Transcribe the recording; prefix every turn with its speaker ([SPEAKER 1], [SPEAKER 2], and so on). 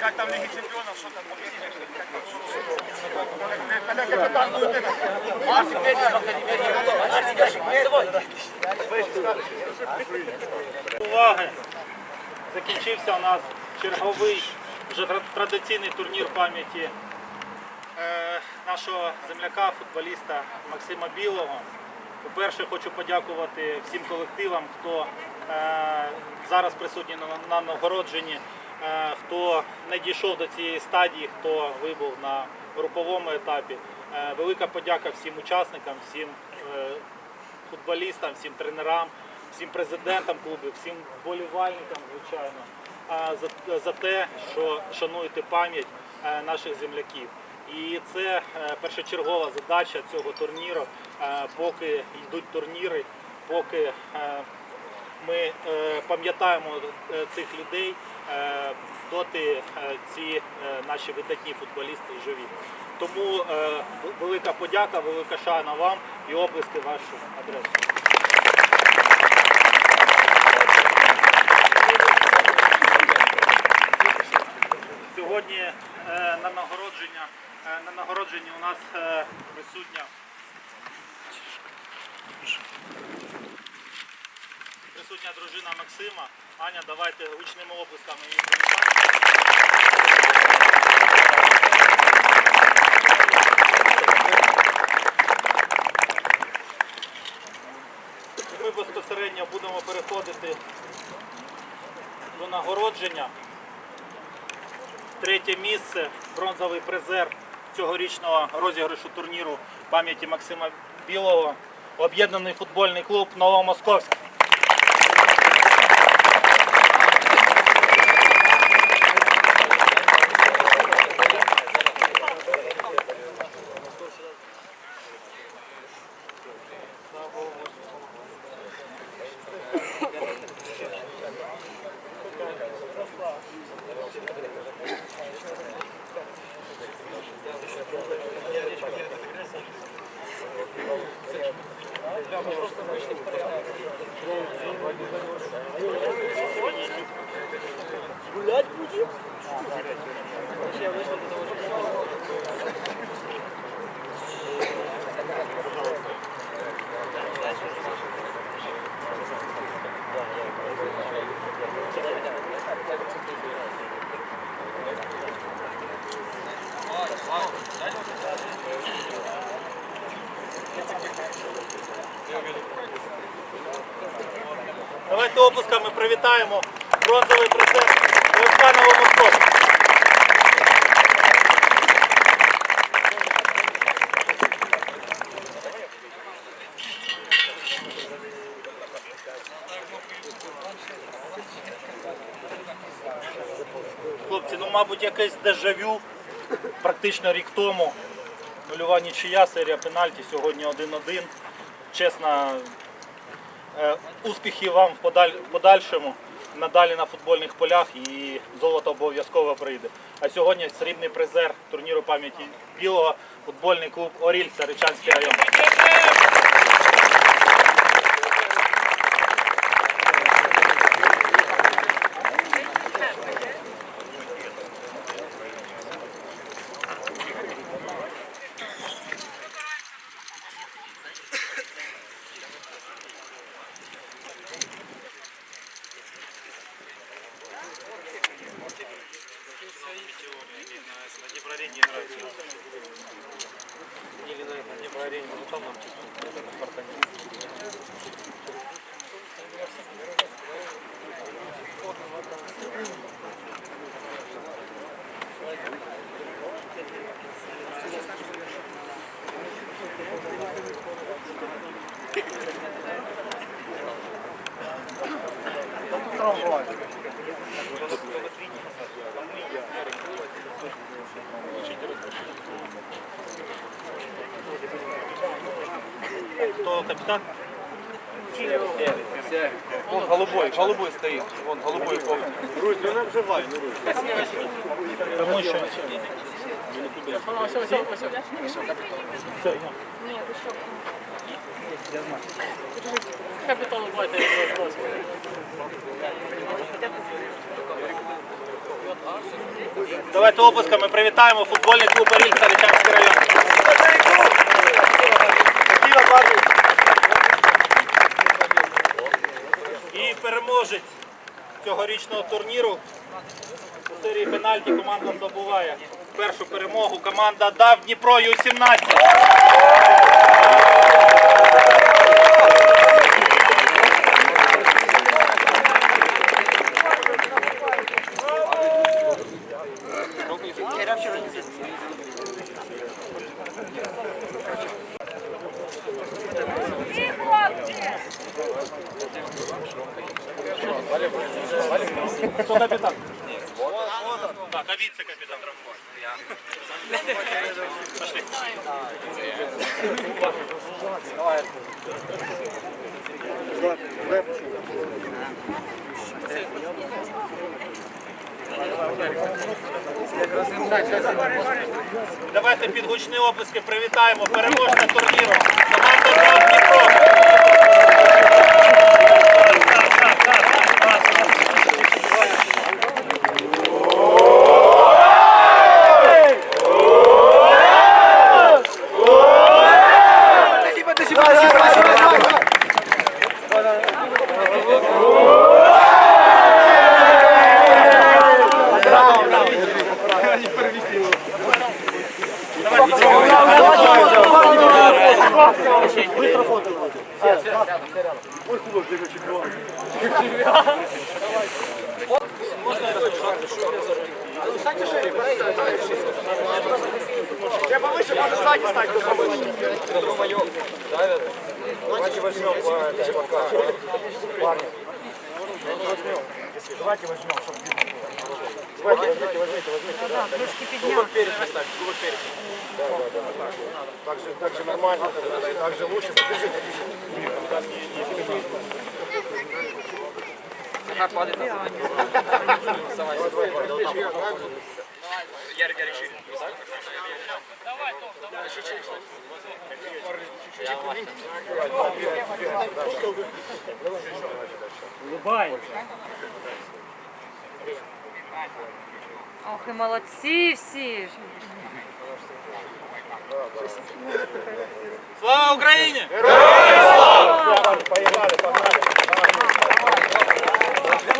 [SPEAKER 1] Как там Лиги Чемпионов, что там? Когда капитан?
[SPEAKER 2] Уваги! Закінчився у нас черговий вже традиційний турнір пам'яті нашого земляка, футболіста Максима Білого. По-перше, хочу подякувати всім колективам, хто е, зараз присутній на, на нагородженні, е, хто не дійшов до цієї стадії, хто вибув на груповому етапі. Е, велика подяка всім учасникам, всім футболістам, всім тренерам, всім президентам клубів, всім вболівальникам, звичайно, за, те, що шануєте пам'ять наших земляків. І це е, першочергова задача цього турніру, е, поки йдуть турніри, поки е, ми пам'ятаємо цих людей, доти ці наші видатні футболісти живі. Тому велика подяка, велика шана вам і оплески в вашу адресу. Сьогодні на нагородження на нагородженні у нас е, присутня присутня дружина Максима. Аня, давайте гучними оплесками її привітаємо. Ми безпосередньо будемо переходити до нагородження. Третє місце, бронзовий призер цьогорічного розіграшу турніру пам'яті Максима Білого, об'єднаний футбольний клуб Новомосковськ. Oh. Давайте оплесками привітаємо бронзовий призер ОСК Новомосковськ. Хлопці, ну мабуть якесь дежавю. Практично рік тому. Нульова нічия, серія пенальті, сьогодні 1-1. Чесно, Е, Успіхів вам в подальшому, надалі на футбольних полях і золото обов'язково прийде. А сьогодні срібний призер турніру пам'яті білого футбольний клуб Оріль Царичанський район. прорение нравится.
[SPEAKER 1] Или на этом
[SPEAKER 2] не прорение, но ну, там нам чуть-чуть. Это на Хто капитан?
[SPEAKER 3] Вон голубой, голубой стоит. Вон голубой кофе.
[SPEAKER 2] Тому що Все, йдемо. Давайте опусками привітаємо футбольний клуб Оріль Старичанський район. І переможець цьогорічного турніру у серії пенальті команда здобуває першу перемогу. Команда ДАВ Дніпро Ю-17. Хто капітан? Так, а віце-капітан. Пошли. Давайте під гучні оплески привітаємо переможця турніру. Команда «Драм Дніпро».
[SPEAKER 1] Треба вище, може ззаді стати допомогти.
[SPEAKER 4] Давайте возьмем по этой пока. Парни. Давайте возьмем, чтобы видно было. Давайте, возьмите. Так, же, так же нормально, так же лучше. Подержите.
[SPEAKER 5] Ох, і молодці всі.
[SPEAKER 2] Слава Україні!
[SPEAKER 4] Погнали, погнали.